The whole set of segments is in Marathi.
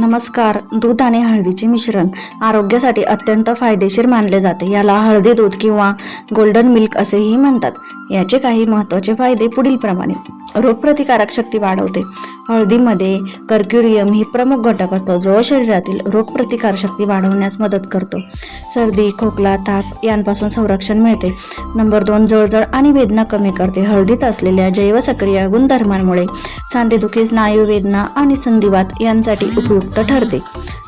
नमस्कार. दूध आणि हळदीचे मिश्रण आरोग्यासाठी अत्यंत फायदेशीर मानले जाते. याला हळदी दूध किंवा गोल्डन मिल्क असेही म्हणतात. याचे काही महत्त्वाचे फायदे पुढीलप्रमाणे रोगप्रतिकारक शक्ती वाढवते. हळदीमध्ये कर्क्युरियम ही प्रमुख घटक असतो जो शरीरातील रोगप्रतिकार शक्ती वाढवण्यास मदत करतो. सर्दी खोकला ताप यांपासून संरक्षण मिळते. नंबर दोन जळजळ आणि वेदना कमी करते. हळदीत असलेल्या जैवसक्रिय गुणधर्मांमुळे सांधेदुखी स्नायू वेदना आणि संधिवात यांसाठी उपयुक्त ठरते.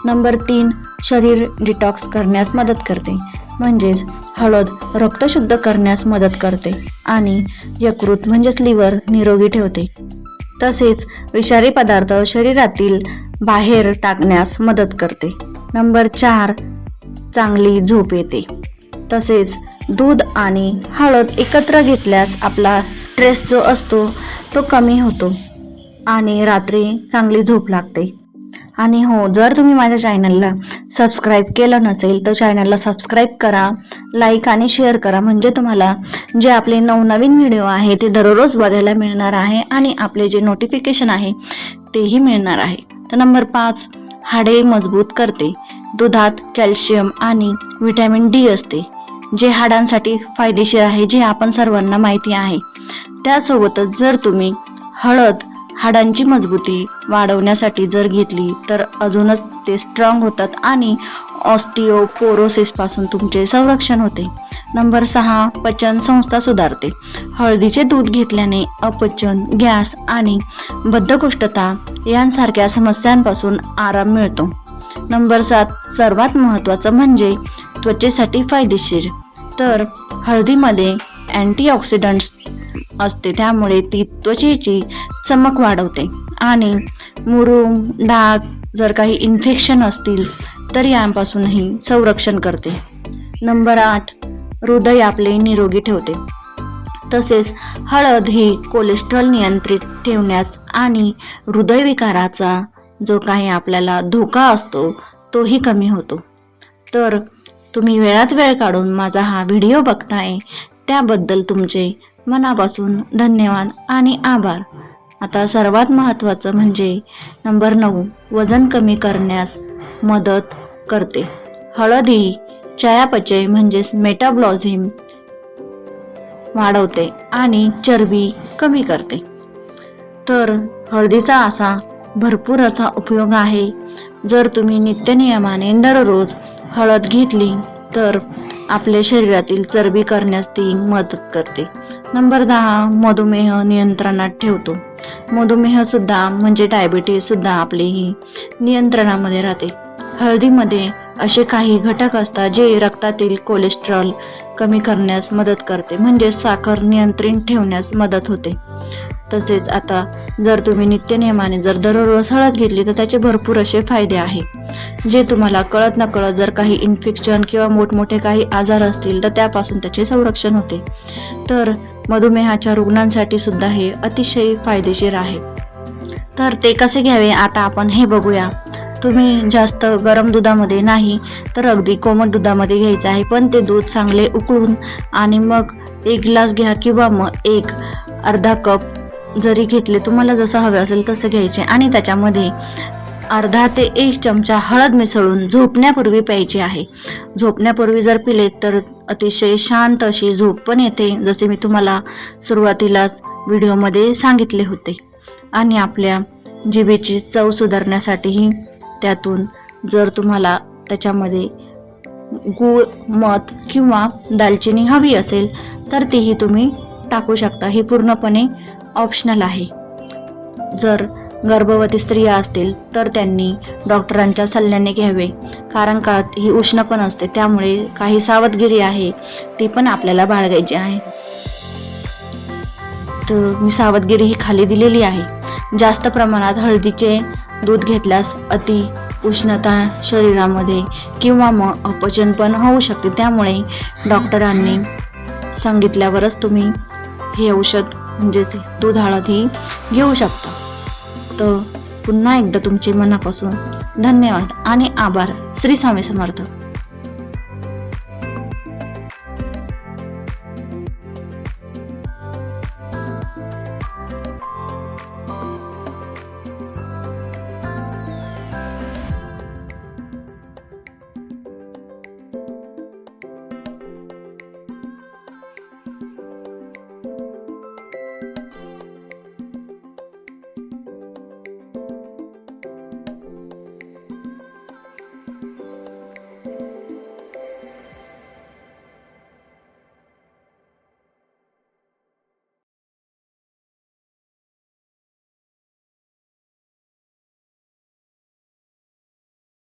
नंबर तीन शरीर डिटॉक्स करण्यास मदत करते. म्हणजेच हळद रक्त शुद्ध करण्यास मदत करते आणि यकृत म्हणजेच लिव्हर निरोगी ठेवते. तसेच विषारी पदार्थ शरीरातील बाहेर टाकण्यास मदत करते. नंबर चार चांगली झोप येते. तसेच दूध आणि हळद एकत्र घेतल्यास आपला स्ट्रेस जो असतो तो कमी होतो आणि रात्री चांगली झोप लागते. आणि हो जर तुम्ही माझ्या चॅनलला सबस्क्राईब केलं नसेल तर चॅनलला सबस्क्राईब करा लाईक आणि शेअर करा. म्हणजे तुम्हाला जे आपले नवनवीन व्हिडिओ आहे ते दररोज बघायला मिळणार आहे आणि आपले जे नोटिफिकेशन आहे तेही मिळणार आहे. तर नंबर पाच हाडे मजबूत करते. दुधात कॅल्शियम आणि विटॅमिन डी असते जे हाडांसाठी फायदेशीर आहे जे आपण सर्वांना माहिती आहे. त्यासोबतच जर तुम्ही हळद हाडांची मजबूती वाढवण्यासाठी जर घेतली तर अजूनच ते स्ट्रॉंग होतात आणि ऑस्टिओपोरोसिसपासून तुमचे संरक्षण होते. नंबर सहा पचन संस्था सुधारते. हळदीचे दूध घेतल्याने अपचन गॅस आणि बद्धकोष्ठता यांसारख्या समस्यांपासून आराम मिळतो. नंबर सात सर्वात महत्त्वाचं म्हणजे त्वचेसाठी फायदेशीर. तर हळदीमध्ये अँटीऑक्सिडंट्स असते. त्यामुळे ती त्वचेची चमक वाढवते. आणि मुरुम डाग जर काही इन्फेक्शन असतील तर यांपासूनही संरक्षण करते. नंबर आठ हृदय आपले निरोगी ठेवते. तसेच हळद ही कोलेस्ट्रॉल नियंत्रित ठेवण्यास आणि हृदयविकाराचा जो काही आपल्याला धोका असतो तोही कमी होतो. तर तुम्ही वेळात वेळ काढून माझा हा व्हिडिओ बघताय. त्याबद्दल तुमचे मनापासून धन्यवाद आणि आभार. आता सर्वात महत्त्वाचं म्हणजे नंबर नऊ वजन कमी करण्यास मदत करते. हळद ही चयापचय म्हणजेच मेटाब्लॉझिम वाढवते आणि चरबी कमी करते. तर हळदीचा असा भरपूर असा उपयोग आहे. जर तुम्ही नित्यनियमाने दररोज हळद घेतली तर आपल्या शरीरातील चरबी करण्यास ती मदत करते. नंबर दहा मधुमेह नियंत्रणात ठेवतो. मधुमेह सुद्धा म्हणजे डायबिटीज सुद्धा आपली ही नियंत्रणामध्ये राहते. हळदीमध्ये असे काही घटक असतात जे रक्तातील कोलेस्ट्रॉल कमी करण्यास मदत करते. म्हणजे साखर नियंत्रित ठेवण्यास मदत होते. तसेच आता जर तुम्ही नित्यनियमाने जर दररोज हळद घेतली तर त्याचे भरपूर असे फायदे आहे. जे तुम्हाला कळत नकळत कळत जर काही इन्फेक्शन किंवा मोठमोठे काही आजार असतील तर त्यापासून त्याचे संरक्षण होते. तर मधुमेहाच्या रुग्णांसाठी सुद्धा हे अतिशय फायदेशीर आहे. तर ते कसे घ्यावे? आता आपण हे बघूया. तुम्ही जास्त गरम दुधामध्ये नाही तर अगदी कोमट दुधामध्ये घ्यायचं आहे. पण ते दूध चांगले उकळून आणि मग एक ग्लास घ्या किंवा मग एक अर्धा कप जरी घेतले तुम्हाला जसं हवे असेल तसं घ्यायचे. आणि त्याच्यामध्ये अर्धा ते एक चमचा हळद मिसळून झोपण्यापूर्वी प्यायची आहे. झोपण्यापूर्वी जर पिले तर अतिशय शांत अशी झोप पण येते जसे मी तुम्हाला सुरुवातीलाच व्हिडिओमध्ये सांगितले होते. आणि आपल्या जिभेची चव सुधारण्यासाठीही त्यातून जर तुम्हाला त्याच्यामध्ये गूळ मध किंवा दालचिनी हवी असेल तर तीही तुम्ही टाकू शकता. हे पूर्णपणे ऑप्शनल आहे. जर गर्भवती स्त्रिया असतील तर त्यांनी डॉक्टरांच्या सल्ल्याने घ्यावे. कारण का ही उष्ण पण असते त्यामुळे काही सावधगिरी आहे ती पण आपल्याला बाळगायची आहे. तर मी सावधगिरी ही खाली दिलेली आहे. जास्त प्रमाणात हळदीचे दूध घेतल्यास अति उष्णता शरीरामध्ये किंवा मग अपचन पण होऊ शकते. त्यामुळे डॉक्टरांनी सांगितल्यावरच तुम्ही हे औषध म्हणजेच दूध हळद ही घेऊ शकता. तर पुन्हा एकदा तुमचे मनापासून धन्यवाद आणि आभार. श्री स्वामी समर्थ.